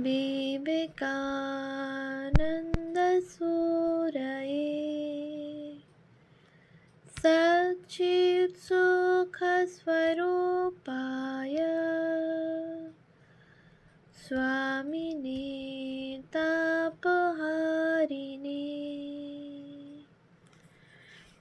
विवेकानन्दसूरये सच्चित्सुखस्वरूपाय स्वामिने তাপহারিণী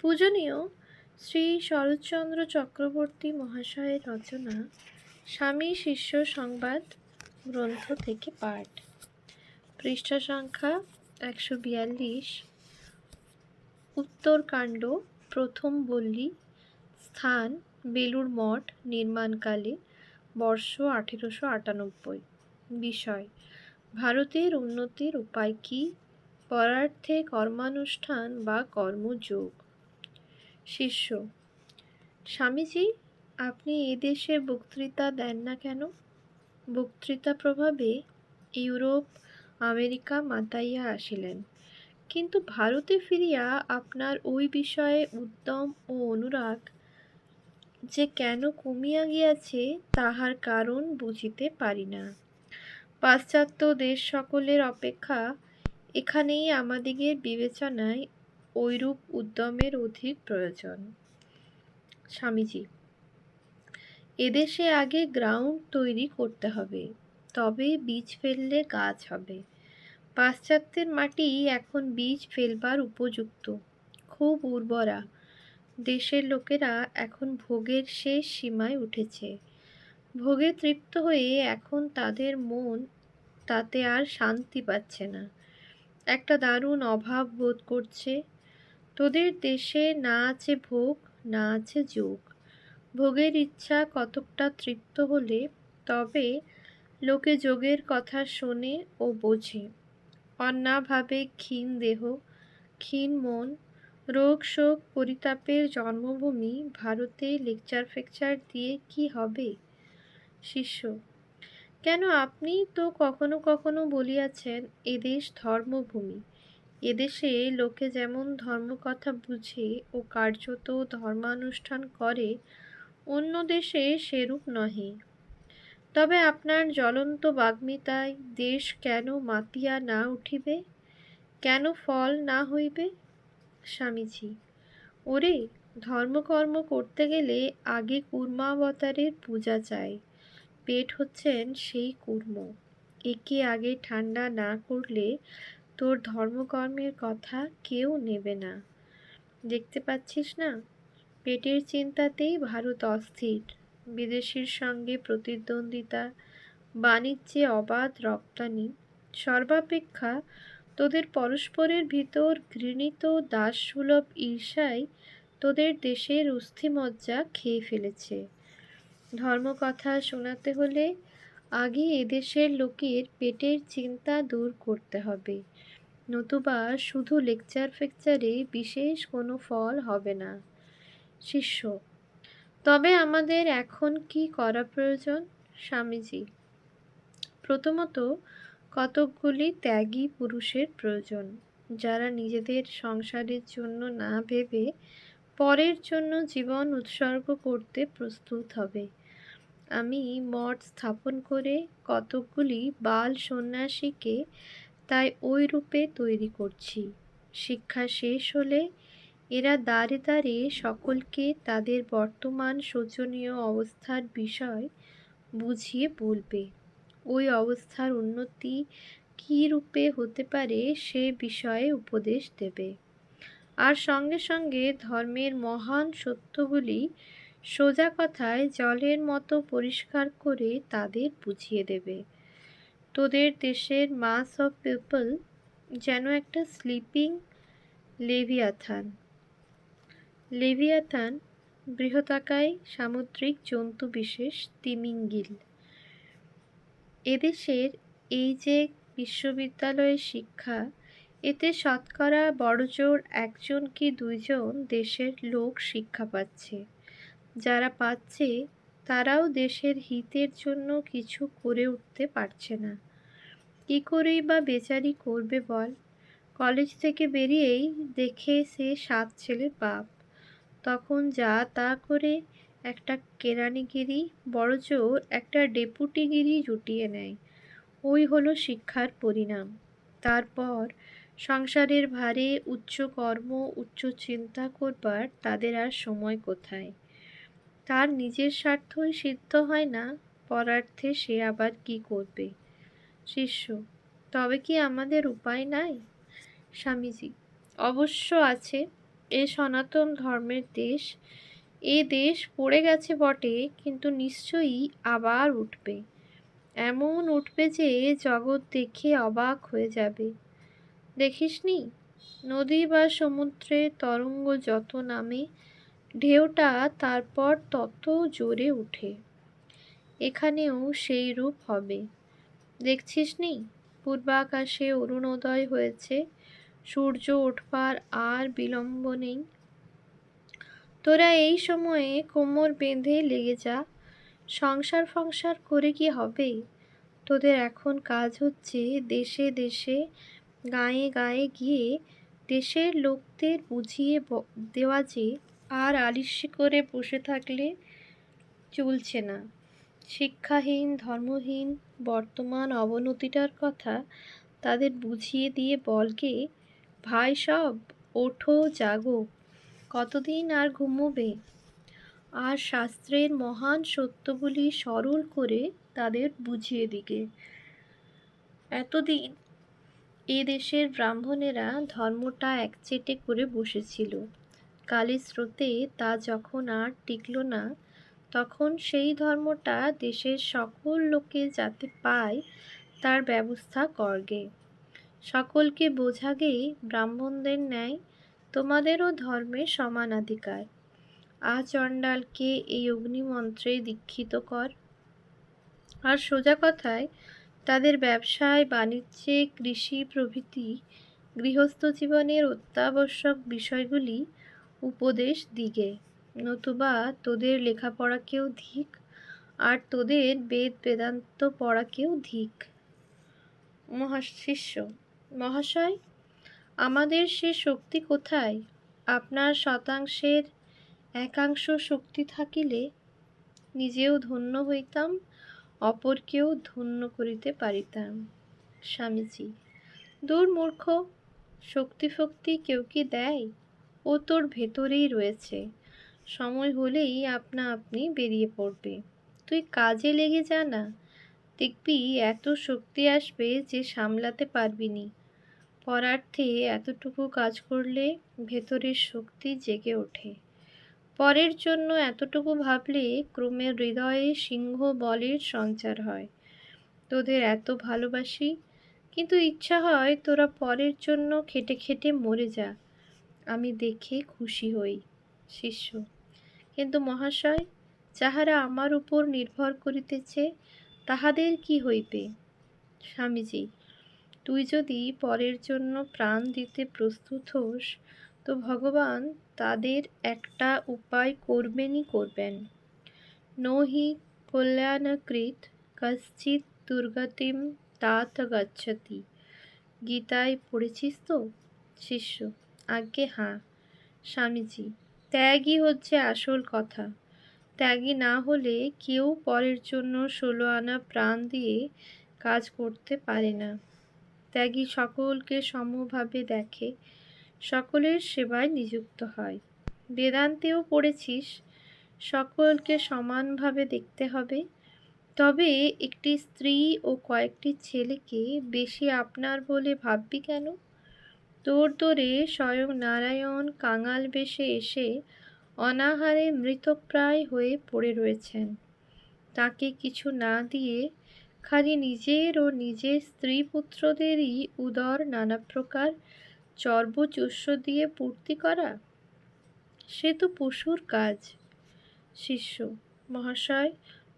পূজনীয় শ্রী শরৎচন্দ্র চক্রবর্তী মহাশয়ের রচনা স্বামী শিষ্য সংবাদ গ্রন্থ থেকে পাঠ। পৃষ্ঠা সংখ্যা একশো বিয়াল্লিশ। উত্তরকাণ্ড, প্রথম বল্লী, স্থান বেলুর মঠ, নির্মাণকালে, বর্ষ আঠেরোশো আটানব্বই। বিষয়, ভারতের উন্নতির উপায় কি? পরার্থে কর্মানুষ্ঠান বা কর্মযোগ। শিষ্য, স্বামীজি, আপনি এদেশে বক্তৃতা দেন না কেন? বক্তৃতা প্রভাবে ইউরোপ, আমেরিকা মাতাইয়া আসিলেন। কিন্তু ভারতে ফিরিয়া আপনার ওই বিষয়ে উদ্যম ও অনুরাগ যে কেন কমিয়া গিয়াছে তাহার কারণ বুঝিতে পারি না। পাশ্চাত্য দেশ সকলের অপেক্ষা এখানেই আমাদিগের বিবেচনায় ঐরূপ উদ্যমের অধিক প্রয়োজন। স্বামীজি এদেশে আগে গ্রাউন্ড তৈরি করতে হবে, তবে বীজ ফেললে গাছ হবে। পাশ্চাত্যের মাটি এখন বীজ ফেলবার উপযুক্ত, খুব উর্বরা। দেশের লোকেরা এখন ভোগের শেষ সীমায় উঠেছে। ভোগে তৃপ্ত হয়ে এখন তাদের মন তাতে আর শান্তি পাচ্ছে না। একটা দারুণ অভাব বোধ করছে। তোদের দেশে না আছে ভোগ, না আছে যোগ। ভোগের ইচ্ছা কতকটা তৃপ্ত হলে তবে লোকে যোগের কথা শোনে ও বোঝে। অন্যাভাবে ক্ষীণ দেহ, ক্ষীণ মন, রোগ শোক পরিতাপের জন্মভূমি ভারতে লেকচার ফেকচার দিয়ে কি হবে? শিষ্য, কেন আপনি তো কখনো কখনো বলিয়াছেন এদেশ ধর্মভূমি। এদেশে লোকে যেমন ধর্মকথা বুঝে ও কার্যত ধর্মানুষ্ঠান করে অন্য দেশে সেরূপ নহে। তবে আপনার জ্বলন্ত বাগ্মিতায় দেশ কেন মাতিয়া না উঠিবে? কেন ফল না হইবে? স্বামীজি, ওরে, ধর্মকর্ম করতে গেলে আগে কুর্মাবতারের পূজা চাই। পেট হচ্ছেন সেই কুর্ম। একে আগে ঠান্ডা না করলে তোর ধর্মকর্মের কথা কেউ নেবে না। দেখতে পাচ্ছিস না? পেটের চিন্তাতেই ভারত অস্থির। বিদেশির সঙ্গে প্রতিদ্বন্দ্বিতা, বাণিজ্যে অবাধ রপ্তানি, সর্বাপেক্ষা তোদের পরস্পরের ভিতর ঘৃণিত দাসসুলভ ঈর্ষাই তোদের দেশের অস্থিমজ্জা খেয়ে ফেলেছে। ধর্মকথা শোনাতে হলে আগে এদেশের লোকের পেটের চিন্তা দূর করতে হবে। নতুবা শুধু লেকচার ফেকচারে বিশেষ কোনো ফল হবে না। শিষ্য। তবে আমাদের এখন কি করা প্রয়োজন, স্বামীজি? প্রথমত, কতকগুলি ত্যাগী পুরুষের প্রয়োজন, যারা নিজেদের সংসারের জন্য না ভেবে পরের জন্য জীবন উৎসর্গ করতে প্রস্তুত হবে। আমি মঠ স্থাপন করে কতকগুলি বাল সন্ন্যাসীকে তাই ওই রূপে তৈরি করছি। শিক্ষা শেষ হলে এরা দাঁড়ে দাঁড়ে সকলকে তাদের বর্তমান শোচনীয় অবস্থার বিষয় বুঝিয়ে বলবে। ওই অবস্থার উন্নতি কী রূপে হতে পারে সে বিষয়ে উপদেশ দেবে। আর সঙ্গে সঙ্গে ধর্মের মহান সত্যগুলি সোজা কথায় জলের মতো পরিষ্কার করে তাদের বুঝিয়ে দেবে। তোদের দেশের মাস অফ পিপল যেন একটা স্লিপিং লেভিয়াথান। লেভিয়াথান বৃহতাকায় সামুদ্রিক জন্তু বিশেষ তিমিঙ্গিল। এদেশের এই যে বিশ্ববিদ্যালয়ের শিক্ষা, এতে শতকরা বড়জোর একজন কি দুইজন দেশের লোক শিক্ষা পাচ্ছে। যারা পাচ্ছে, তারাও দেশের হিতের জন্য কিছু করে উঠতে পারছে না। কী করেই বা বেচারি করবে বল? কলেজ থেকে বেরিয়েই দেখে সে সাত ছেলে বাপ। তখন যা তা করে একটা কেরানিগিরি বড়জোর একটা ডেপুটিগিরি জুটিয়ে নেয়। ওই হলো শিক্ষার পরিণাম। তারপর সংসারের ভারে উচ্চ কর্ম, উচ্চ চিন্তা করবার তাদের আর সময় কোথায়? তার নিজের স্বার্থই সিদ্ধ হয় না, পরার্থে সে আবার কি করবে? শিষ্য, তবে কি আমাদের উপায় নাই? স্বামীজি, অবশ্য আছে এ সনাতন ধর্মের দেশ। এ দেশ পড়ে গেছে বটে, কিন্তু নিশ্চয়ই আবার উঠবে। এমন উঠবে যে জগৎ দেখে অবাক হয়ে যাবে। দেখিসনি? নদী বা সমুদ্রে তরঙ্গ যত নামে, ঢেউটা তারপর তত জোরে উঠে। এখানেও সেই রূপ হবে। দেখছিস নি পূর্বাকাশে অরুণোদয় হয়েছে। সূর্য ওঠবার আর বিলম্ব নেই। তোরা এই সময়ে কোমর বেঁধে লেগে যা। সংসার ফংসার করে কি হবে? তোদের এখন কাজ হচ্ছে দেশে দেশে, গায়ে গায়ে গিয়ে দেশের লোকদের বুঝিয়ে দেওয়া যে আর আলিস্যি করে বসে থাকলে চলছে না। শিক্ষাহীন, ধর্মহীন, বর্তমান অবনতিটার কথা তাদের বুঝিয়ে দিয়ে বলকে ভাই সব, ওঠো, জাগো, কতদিন আর ঘুমোবে? আর শাস্ত্রের মহান সত্যগুলি সরল করে তাদের বুঝিয়ে দিকে। এতদিন এ দেশের ব্রাহ্মণেরা ধর্মটা একচেটে করে বসেছিল। কালের স্রোতে তা যখন আর টিকল না, তখন সেই ধর্মটা দেশের সকল লোকে যাতে পায়, তার ব্যবস্থা করগে। সকলকে বোঝাগে ব্রাহ্মণদের ন্যায় তোমাদেরও ধর্মে সমানাধিকার আচণ্ডালকে এই অগ্নিমন্ত্রে দীক্ষিত কর? আর সোজা কথায়, তাদের ব্যবসায়, বাণিজ্যে, কৃষি প্রভৃতি, গৃহস্থ জীবনের অত্যাবশ্যক বিষয়গুলি উপদেশ দিগে। নতুবা তোদের লেখাপড়াকেও ধিক, আর তোদের বেদ বেদান্ত পড়াকেও ধিক। মহাশিষ্য মহাশয়, আমাদের সে শক্তি কোথায়? আপনার শতাংশের একাংশ শক্তি থাকিলে নিজেও ধন্য হইতাম, অপরকেও ধন্য করিতে পারিতাম। স্বামীজি, দূর মূর্খ শক্তি ফক্তি কেউ কি দেয়? ও তোর ভেতরেই রয়েছে। সময় হলেই আপনা আপনি বেরিয়ে পড়বে। তুই কাজে লেগে যা না দেখবি এত শক্তি আসবে যে সামলাতে পারবি নি পরার্থে এতটুকু কাজ করলে ভেতরের শক্তি জেগে ওঠে। পরের জন্য এতটুকু ভাবলে ক্রমে হৃদয়ে সিংহ বলের সঞ্চার হয়। তোদের এত ভালোবাসি, কিন্তু ইচ্ছা হয় তোরা পরের জন্য খেটে খেটে মরে যা। আমি দেখে খুশি হই, শিষ্য। কিন্তু মহাশয়, যাহারা আমার উপর নির্ভর করিতেছে তাহাদের কি হইবে? স্বামীজি, তুই যদি পরের জন্য প্রাণ দিতে প্রস্তুত হোস, তো ভগবান তাদের একটা উপায় করবেনই করবেন। নহি কল্যাণকৃত কশ্চিৎ দুর্গতিম তাত গচ্ছতি। গীতায় পড়েছিস তো? শিষ্য, আজ্ঞে হাঁ। স্বামীজি, ত্যাগই হচ্ছে আসল কথা। ত্যাগী না হলে কেউ পরের জন্য ষোলো আনা প্রাণ দিয়ে কাজ করতে পারে না। ত্যাগী সকলকে সমভাবে দেখে, সকলের সেবায় নিযুক্ত হয়। বেদান্তেও পড়েছিস, সকলকে সমানভাবে দেখতে হবে। তবে একটি স্ত্রী ও কয়েকটি ছেলেকে বেশি আপনার বলে ভাববি কেন? তোর তোরে স্বয়ং নারায়ণ কাঙাল বেশে এসে অনাহারে মৃতপ্রায় হয়ে পড়ে রয়েছেন। তাকে কিছু না দিয়ে খালি নিজের ও নিজের স্ত্রী পুত্রদেরই উদর নানা প্রকার চর্বচুষ্য দিয়ে পূর্তি করা? সে তো পশুর কাজ। শিষ্য, মহাশয়,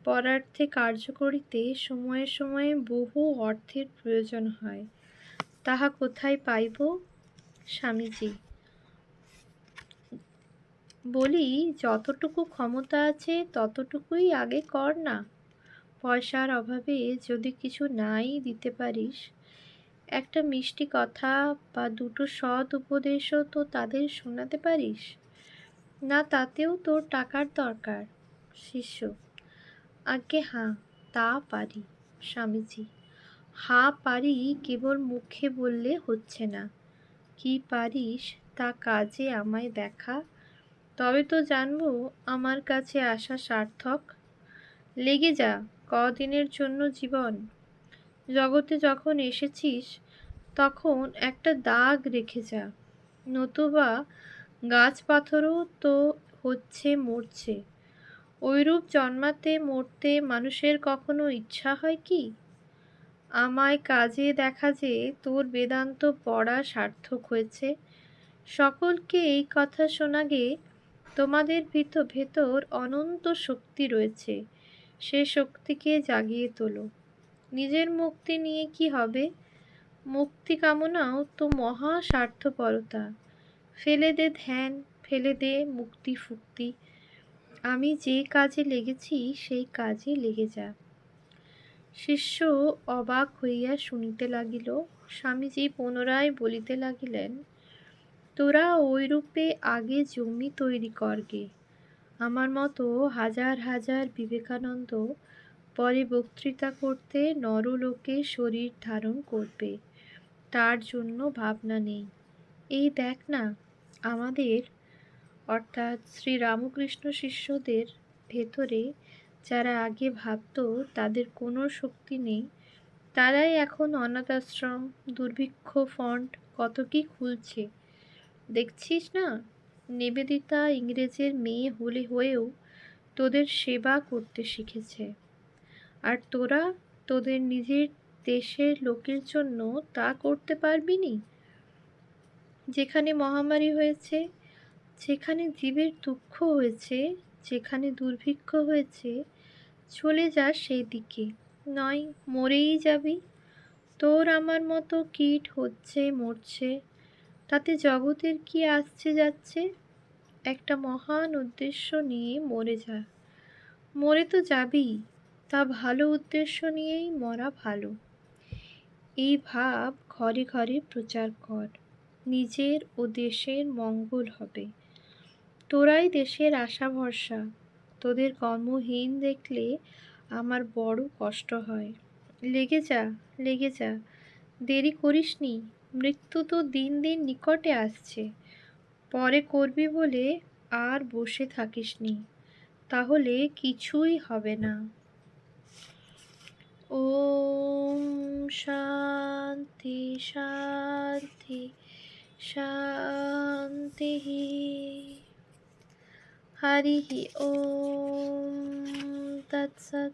পরার্থে কার্য করিতে সময়ে সময়ে বহু অর্থের প্রয়োজন হয়। তাহা কোথায় পাইব? স্বামীজি বলি, যতটুকু ক্ষমতা আছে ততটুকুই আগে কর না। পয়সার অভাবে যদি কিছু নাই দিতে পারিস, একটা মিষ্টি কথা বা দুটো সৎ উপদেশও তো তাদের শোনাতে পারিস। না, তাতেও তোর টাকার দরকার, শিষ্য। আজ্ঞে, হাঁ, তা পারি, স্বামীজি। হা, পারি কেবল মুখে বললে হচ্ছে না। কি পারিস তা কাজে আমায় দেখা। তবে তো জানব আমার কাছে আসা সার্থক। লেগে যা কদিনের জন্য জীবন। জগতে যখন এসেছিস, তখন একটা দাগ রেখে যা। নতুবা গাছ পাথরও তো হচ্ছে মরছে। ওইরূপ জন্মাতে মরতে মানুষের কখনো ইচ্ছা হয় কি? আমায় কাজে দেখা যে তোর বেদান্ত পড়া সার্থক হয়েছে। সকলকে এই কথা শোনাগে তোমাদের ভিতর ভেতর অনন্ত শক্তি রয়েছে। সে শক্তিকে জাগিয়ে তোলো। নিজের মুক্তি নিয়ে কি হবে? মুক্তি কামনাও তো মহা স্বার্থপরতা। ফেলে দে ধ্যান, ফেলে দে মুক্তি ফুক্তি। আমি যে কাজে লেগেছি, সেই কাজে লেগে যা। শিষ্য অবাক হইয়া শুনিতে লাগিল, স্বামীজি পুনরায় বলিতে লাগিলেন তোরা ওইরূপে আগে জমি তৈরি করগে। আমার মতো হাজার হাজার বিবেকানন্দ পরে বক্তৃতা করতে নরলোকে শরীর ধারণ করবে, তার জন্য ভাবনা নেই। এই দেখ না, আমাদের, অর্থাৎ শ্রী রামকৃষ্ণ শিষ্যদের ভেতরে যারা আগে ভাবত তাদের কোনো শক্তি নেই। তারাই এখন অনাথ আশ্রম দুর্ভিক্ষ ফন্ড কত কি খুলছে। দেখছিস না? নিবেদিতা ইংরেজের মেয়ে হলে হয়েও তোদের সেবা করতে শিখেছে। আর তোরা তোদের নিজের দেশের লোকের জন্য তা করতে পারবি নি? যেখানে মহামারী হয়েছে, যেখানে জীবের দুঃখ হয়েছে, যেখানে দুর্ভিক্ষ হয়েছে, চলে যা সেই দিকে। নয়, মরেই যাবি। তোর আমার মতো কীট হচ্ছে, মরছে তাতে জগতের কি আসছে যাচ্ছে? একটা মহান উদ্দেশ্য নিয়ে মরে যা। মরে তো যাবি তা ভালো উদ্দেশ্য নিয়েই মরা ভালো। এই ভাব ঘরে ঘরে প্রচার কর, নিজের ও দেশের মঙ্গল হবে। তোরাই দেশের আশা ভরসা তোদের কর্মহীন দেখলে আমার বড় কষ্ট হয়। লেগে যা লেগে যা, দেরি করিস নি মৃত্যু তো দিন দিন নিকটে আসছে। পরে করবি বলে আর বসে থাকিস নি তাহলে কিছুই হবে না। ওম শান্তি শান্তি শান্তি। হরি, ওম তৎসৎ।